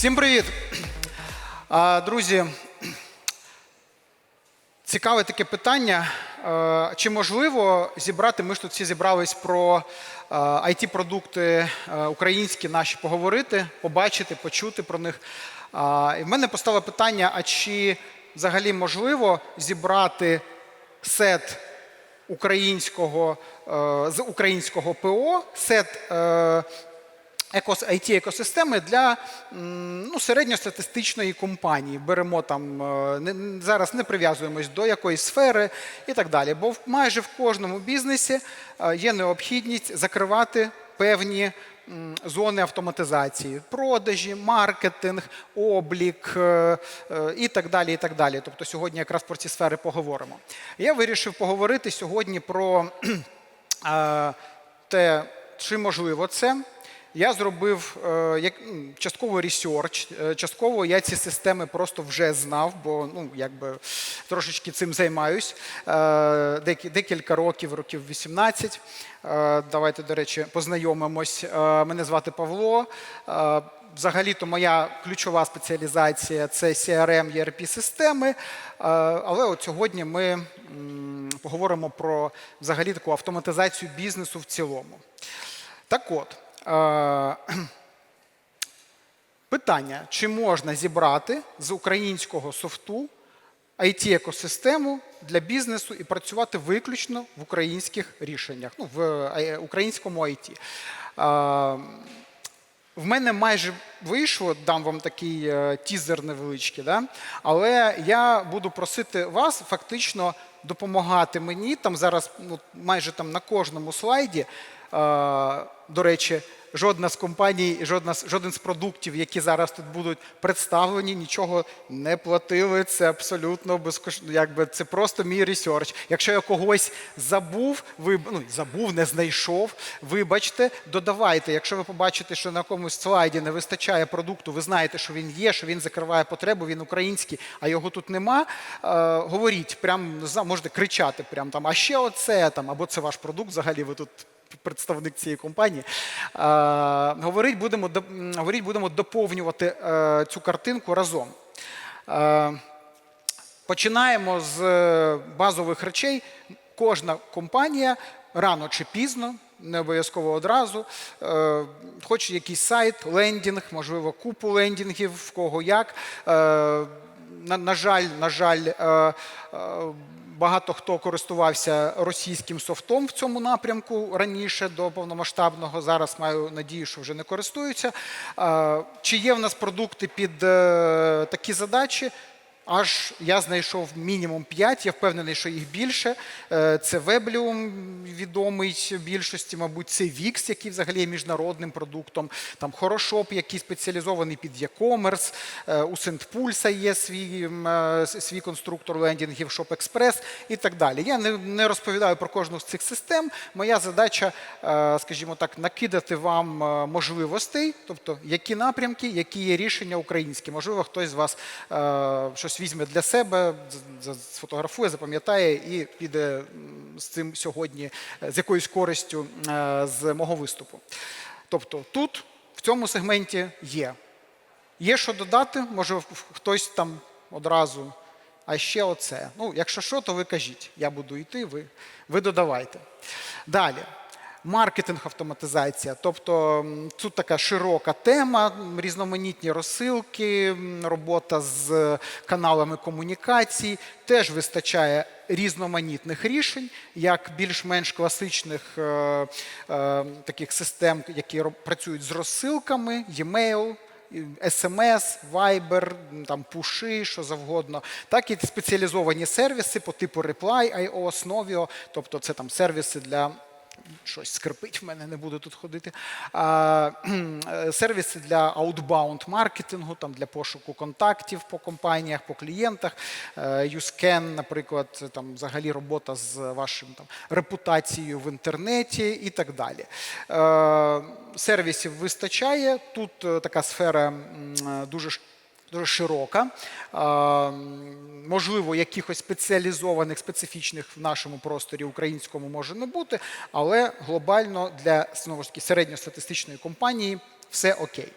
Всім привіт! Друзі, цікаве таке питання. Чи можливо зібрати, ми ж тут всі зібрались про it-продукти українські наші поговорити, побачити, почути про них. І в мене постало питання: а чи взагалі можливо зібрати сет українського, з українського ПО, сет IT екосистеми для ну, середньостатистичної компанії. Беремо там е, зараз не прив'язуємось до якоїсь сфери і так далі. Бо майже в кожному бізнесі е, є необхідність закривати певні зони автоматизації, продажі, маркетинг, облік е, і так далі. і так далі. Тобто сьогодні якраз про ці сфери поговоримо. Я вирішив поговорити сьогодні про те, чи можливо це. Я зробив е, частково ресерч, частково я ці системи просто вже знав, бо ну, якби, трошечки цим займаюсь. Е, декі- декілька років, років 18. Е, давайте, до речі, познайомимось. Мене звати Павло. Взагалі-то моя ключова спеціалізація це CRM, ERP системи. Але от сьогодні ми поговоримо про взагалі таку автоматизацію бізнесу в цілому. Так от, питання: чи можна зібрати з українського софту IT-екосистему для бізнесу і працювати виключно в українських рішеннях, ну, в е, українському IT? В мене майже вийшло, дам вам такий е, тізер невеличкий, да? але я буду просити вас фактично допомагати мені. Там зараз ну, майже там на кожному слайді, е, до речі, жодна з компаній, жодна, жоден з продуктів, які зараз тут будуть представлені, нічого не платили. Це абсолютно безкоштовно. Якби це просто мій ресерч. Якщо я когось забув, ви ну забув, не знайшов. Вибачте, додавайте. Якщо ви побачите, що на якомусь слайді не вистачає продукту, ви знаєте, що він є, що він закриває потребу, він український, а його тут нема. Е, говоріть, прям можете кричати, прям там, а ще оце там, або це ваш продукт, взагалі ви тут представник цієї компанії. Говорить, будемо, говорить, будемо доповнювати е, цю картинку разом. Е, Починаємо з е, базових речей. Кожна компанія рано чи пізно, не обов'язково одразу, хоче якийсь сайт, лендінг, можливо, купу лендінгів, в кого як. На, жаль, на жаль, багато хто користувався російським софтом в цьому напрямку раніше до повномасштабного. Зараз маю надію, що вже не користуються. Чи є в нас продукти під е, такі задачі? Аж я знайшов мінімум 5, я впевнений, що їх більше. Е, Це Weblium, відомий більшості, мабуть, це Wix, який взагалі є міжнародним продуктом. Там Хорошоп, який спеціалізований під e-commerce. Е, У Сентпульса є свій, е, свій конструктор лендінгів, ShopExpress і так далі. Я не, не розповідаю про кожну з цих систем. Моя задача, скажімо так, накидати вам можливостей, тобто які напрямки, які є рішення українські. Можливо, хтось з вас е, щось візьме для себе, сфотографує, запам'ятає і піде з цим сьогодні з якоюсь користю е, з мого виступу. Тобто тут в цьому сегменті є. Є що додати, може хтось там одразу. А ще оце. Ну, якщо що, то ви кажіть. Я буду йти, ви, ви додавайте. Далі. Маркетинг автоматизація. Тобто тут така широка тема, різноманітні розсилки, робота з каналами комунікацій. Теж вистачає різноманітних рішень, як більш-менш класичних е, е, таких систем, які працюють з розсилками, e-mail, SMS, Viber, там пуши, що завгодно, так і спеціалізовані сервіси по типу Reply, IO, Snovio, тобто це там сервіси для. Щось скрипить в мене, не буду тут ходити. А, е, сервіси для outbound маркетингу, там для пошуку контактів по компаніях, по клієнтах. YouScan, наприклад, там взагалі робота з вашим там репутацією в інтернеті і так далі. Е, Сервісів вистачає. Тут е, така сфера дуже дуже широка. Можливо, якихось спеціалізованих, специфічних в нашому просторі українському може не бути, але глобально для знову ж таки середньостатистичної компанії все окей.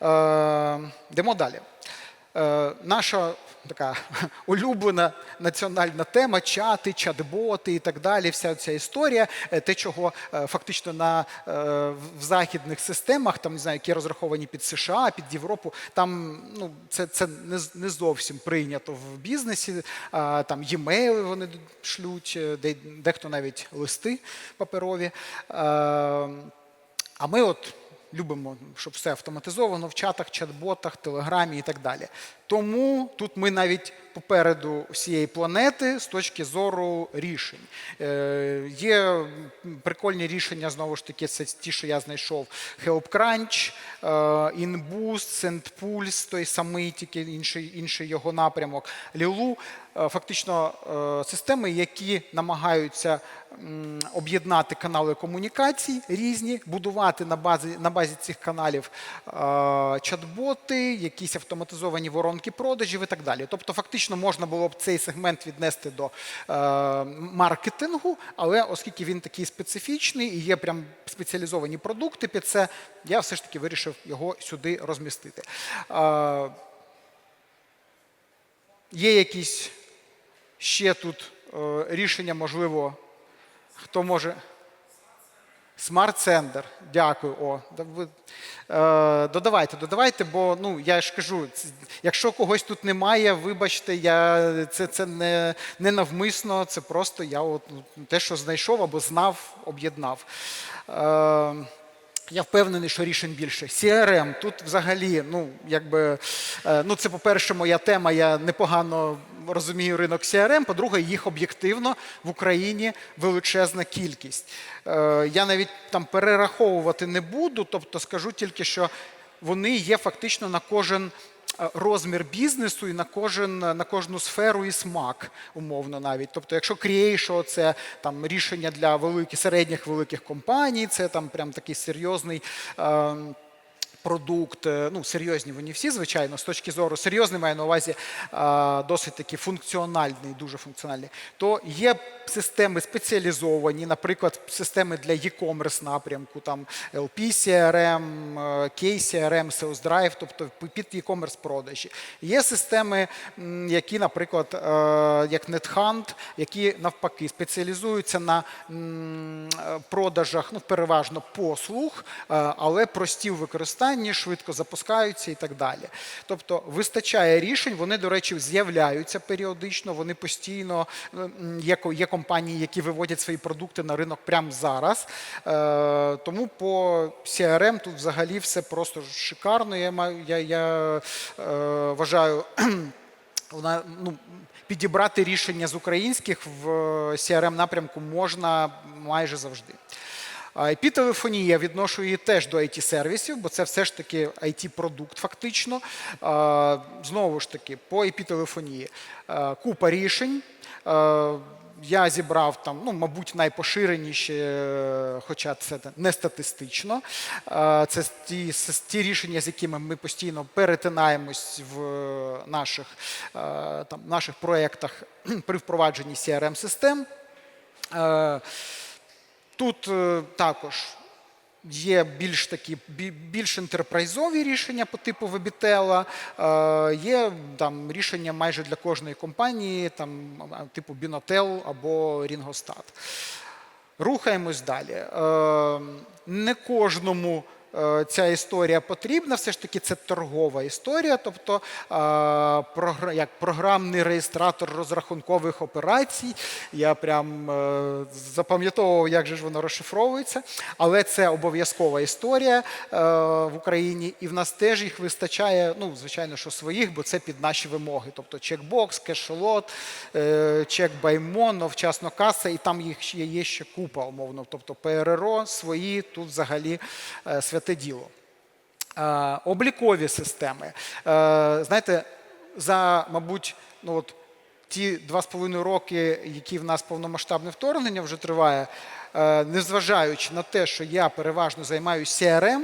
Демо Йдемо далі. Е, Наша така улюблена національна тема чати, чат-боти і так далі. Вся ця історія, е, те, чого е, фактично на в західних системах, там не знаю, які розраховані під США, під Європу, там ну це, це не, не зовсім прийнято в бізнесі. Там e-mail вони шлють, де, дехто навіть листи паперові. А ми от любимо, щоб все автоматизовано в чатах, чат-ботах, телеграмі і так далі. Тому тут ми навіть попереду всієї планети з точки зору рішень. Е, є прикольні рішення, знову ж таки, це ті, що я знайшов: HelpCrunch, е, InBoost, SendPulse, той самий, тільки інший, інший його напрямок, Lilu. Е, Фактично е, системи, які намагаються об'єднати канали комунікацій різні, будувати на базі, на базі цих каналів е, чат-боти, якісь автоматизовані воронки продажів і так далі. Тобто, фактично, можна було б цей сегмент віднести до маркетингу, але оскільки він такий специфічний і є прям спеціалізовані продукти під це, я все ж таки вирішив його сюди розмістити. Є якісь ще тут е, рішення, можливо, хто може. Смарт Сендер. Дякую. О, е, додавайте, додавайте, бо ну я ж кажу, якщо когось тут немає, вибачте, я це, це не, не навмисно, це просто я от, ну, те, що знайшов або знав, об'єднав. Е, я впевнений, що рішень більше. CRM, тут взагалі, ну, якби, е, ну, це, по-перше, моя тема, я непогано розумію ринок CRM, по-друге, їх об'єктивно в Україні величезна кількість. Е, Я навіть там перераховувати не буду, тобто скажу тільки, що вони є фактично на кожен е, розмір бізнесу і на кожен на кожну сферу і смак, умовно навіть. Тобто, якщо Creation – це там рішення для великих середніх великих компаній, це там прям такий серйозний. Е, Продукт, е, ну серйозні вони всі, звичайно, з точки зору серйозний маю на увазі досить таки функціональний, дуже функціональний. То є системи спеціалізовані, наприклад, системи для e-commerce напрямку, там LP CRM, е, KCRM, Sales Drive, тобто під e-commerce продажі. Є системи, які, наприклад, е, як NetHunt, які навпаки спеціалізуються на продажах, ну переважно послуг, але прості в використанні, швидко запускаються і так далі. Тобто вистачає рішень, вони, до речі, з'являються періодично, вони постійно е, є, є компанії, які виводять свої продукти на ринок прямо зараз. Е, Тому по CRM тут взагалі все просто шикарно. Я маю, я, я е, вважаю. Вона ну підібрати рішення з українських в crm напрямку можна майже завжди. IP-телефонія відношу її теж до IT-сервісів, бо це все ж таки IT-продукт, фактично. Знову ж таки, по IP-телефонії купа рішень. Я зібрав там, ну, мабуть, найпоширеніші, е, хоча це не статистично. Це ті, ті рішення, з якими ми постійно перетинаємось в наших, там, наших проєктах при впровадженні CRM-систем. Е, Тут е, також є більш такі більш інтерпрайзові рішення по типу Вебітела, е, є там рішення майже для кожної компанії, там типу Бінотел або Рінгостат. Рухаємось далі. Е, Не кожному ця історія потрібна, все ж таки це торгова історія, тобто е, як програмний реєстратор розрахункових операцій. Я прям е, запам'ятовував, як же ж воно розшифровується, але це обов'язкова історія е, в Україні, і в нас теж їх вистачає, ну, звичайно, що своїх, бо це під наші вимоги. Тобто чекбокс, кешелот, е, чек баймон, вчасно каса, і там їх є ще купа, умовно. Тобто ПРРО свої тут взагалі е, святе діло. Е, Облікові системи. Е, Знаєте, за, мабуть, ну от ті два з половиною роки, які в нас повномасштабне вторгнення вже триває, е, незважаючи на те, що я переважно займаюся CRM,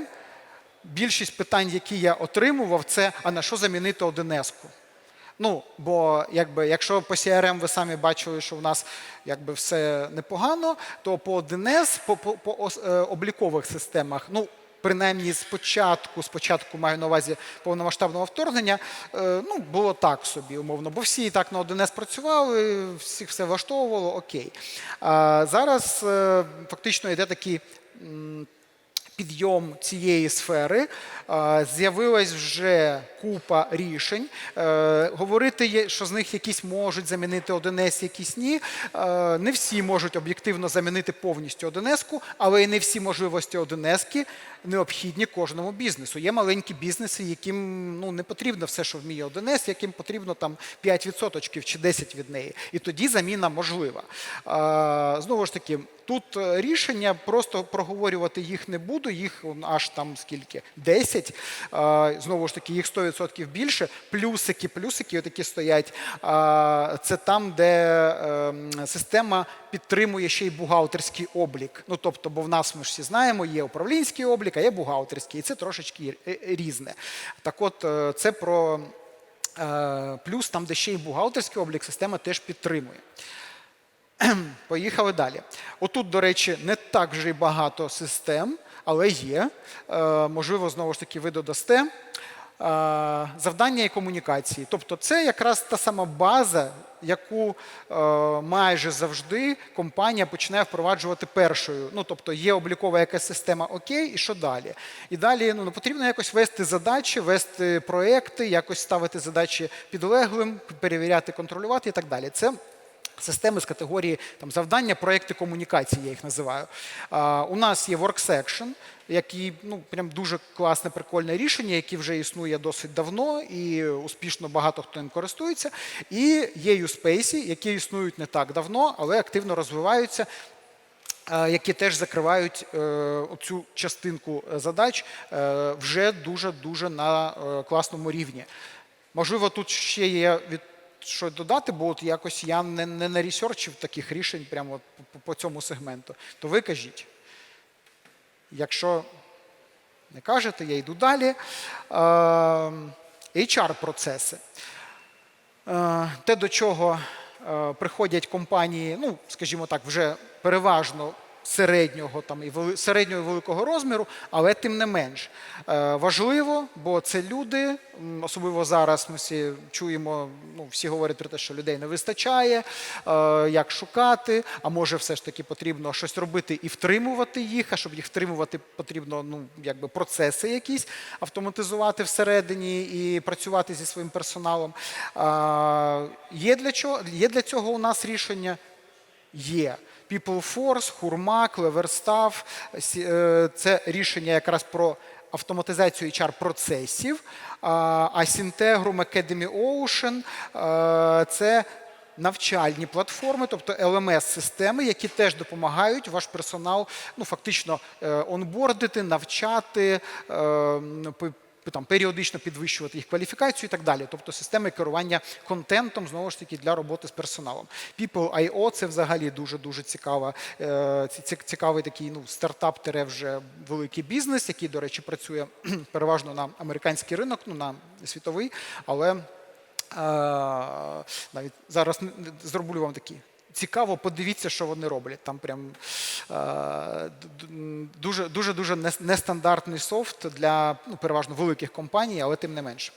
більшість питань, які я отримував, це а на що замінити 1С-ку? Ну, бо якби, якщо по CRM ви самі бачили, що в нас якби все непогано, то по 1С, по, по, по облікових системах, ну, принаймні спочатку, спочатку маю на увазі повномасштабного вторгнення, е, ну, було так собі, умовно, бо всі так на 1С працювали, всіх все влаштовувало, окей. А зараз е, фактично йде такий підйом цієї сфери. З'явилась вже купа рішень. Е, Говорити, що з них якісь можуть замінити 1С, якісь ні. Е, Не всі можуть об'єктивно замінити повністю 1С, але і не всі можливості 1С необхідні кожному бізнесу. Є маленькі бізнеси, яким ну, не потрібно все, що вміє 1С, яким потрібно там 5% чи 10% від неї. І тоді заміна можлива. Е, Знову ж таки, тут е, рішення, просто проговорювати їх не буду, їх аж там скільки? 10. Е, Знову ж таки, їх 100% більше. Плюсики, плюсики, отакі стоять. е, Це там, де ем, система підтримує ще й бухгалтерський облік. Ну тобто, бо в нас ми ж всі знаємо, є управлінський облік, а є бухгалтерський, і це трошечки е, різне. Так от, е, це про е, плюс, там, де ще й бухгалтерський облік, система теж підтримує. Поїхали далі. Отут, до речі, не так вже й багато систем, але є. Е, Можливо, знову ж таки, ви додасте. Е, Завдання і комунікації. Тобто, це якраз та сама база, яку е, майже завжди компанія починає впроваджувати першою. Ну, тобто, є облікова якась система, окей, і що далі? І далі ну, потрібно якось вести задачі, вести проекти, якось ставити задачі підлеглим, перевіряти, контролювати і так далі. Це Системи з категорії там, завдання, проекти комунікації, я їх називаю. А, у нас є WorkSection, який ну, прям дуже класне, прикольне рішення, яке вже існує досить давно і успішно багато хто ним користується. І є USpace, які існують не так давно, але активно розвиваються. Які теж закривають е, цю частинку е, задач е, вже дуже-дуже на е, класному рівні. Можливо, тут ще є від що додати, бо от якось я не, не нарісерчив таких рішень прямо по, по цьому сегменту. То ви кажіть. Якщо не кажете, я йду далі. Е, HR-процеси. Е, Те, до чого е, приходять компанії, ну, скажімо так, вже переважно середнього там і середнього і великого розміру, але тим не менш е, важливо, бо це люди, особливо зараз ми всі чуємо, ну всі говорять про те, що людей не вистачає, е, як шукати, а може все ж таки потрібно щось робити і втримувати їх. А щоб їх втримувати, потрібно ну якби процеси якісь автоматизувати всередині і працювати зі своїм персоналом. Е, Є для чого є для цього у нас рішення. Є PeopleForce, Хурма, Cleverstaff. Сі- е, Це рішення якраз про автоматизацію HR-процесів. А Asyntegrum, Academy Ocean е, – це навчальні платформи, тобто LMS-системи, які теж допомагають ваш персонал ну, фактично е, онбордити, навчати, там, періодично підвищувати їх кваліфікацію і так далі. Тобто системи керування контентом, знову ж таки, для роботи з персоналом. People.io – це взагалі дуже-дуже цікава, е, ці- ці- цікавий такий ну, стартап тере вже великий бізнес, який, до речі, працює переважно на американський ринок, ну, на світовий, але е, навіть зараз зроблю вам такі. Цікаво, подивіться, що вони роблять. Там прям е, дуже дуже дуже нестандартний софт для ну, переважно великих компаній, але тим не менше.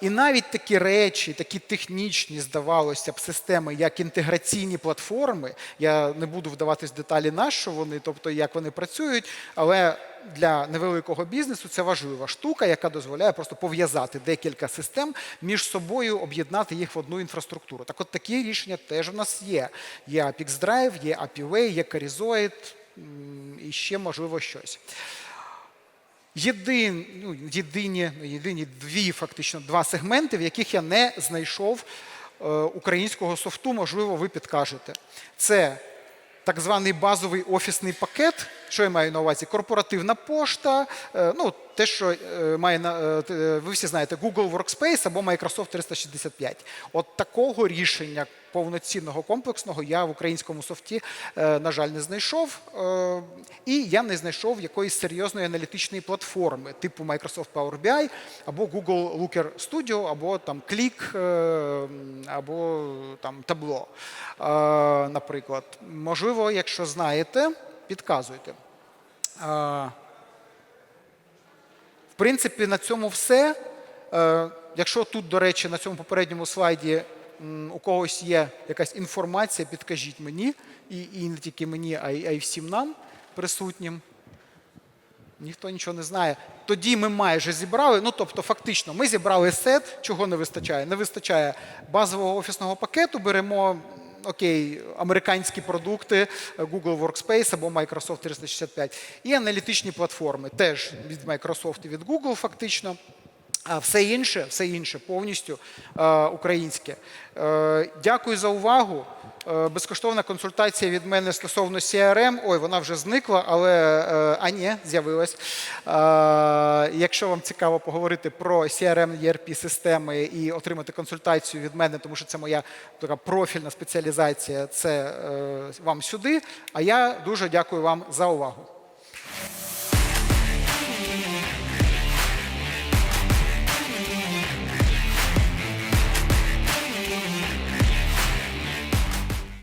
І навіть такі речі, такі технічні, здавалося б, системи, як інтеграційні платформи. Я не буду вдаватись в деталі на що вони, тобто як вони працюють, але для невеликого бізнесу це важлива штука, яка дозволяє просто пов'язати декілька систем між собою, об'єднати їх в одну інфраструктуру. Так от такі рішення теж у нас є. Є Apex Drive, є APIway, є Carizoid і ще можливо щось. Єдин, ну, єдині, ну, єдині дві, фактично, два сегменти, в яких я не знайшов е, українського софту, можливо, ви підкажете. Це так званий базовий офісний пакет. Що я маю на увазі? Корпоративна пошта, е, ну, те, що е, має на е, ви всі знаєте, Google Workspace або Microsoft 365. От такого рішення повноцінного комплексного я в українському софті, на жаль, не знайшов. І я не знайшов якоїсь серйозної аналітичної платформи, типу Microsoft Power BI, або Google Looker Studio, або там Click, або там Tableau, наприклад. Можливо, якщо знаєте, підказуйте. В принципі, на цьому все. Е, Якщо тут, до речі, на цьому попередньому слайді у когось є якась інформація, підкажіть мені, і, і не тільки мені, а й, а й всім нам присутнім. Ніхто нічого не знає. Тоді ми майже зібрали. Ну тобто, фактично, ми зібрали сет, чого не вистачає. Не вистачає базового офісного пакету. Беремо окей, американські продукти Google Workspace або Microsoft 365 і аналітичні платформи, теж від Microsoft і від Google, фактично. А все інше, все інше повністю е, українське. Е, дякую за увагу. Е, безкоштовна консультація від мене стосовно CRM. Ой, вона вже зникла, але е, а ні, з'явилась. Е, якщо вам цікаво поговорити про CRM, ERP системи і отримати консультацію від мене, тому що це моя така профільна спеціалізація, це вам сюди. А я дуже дякую вам за увагу.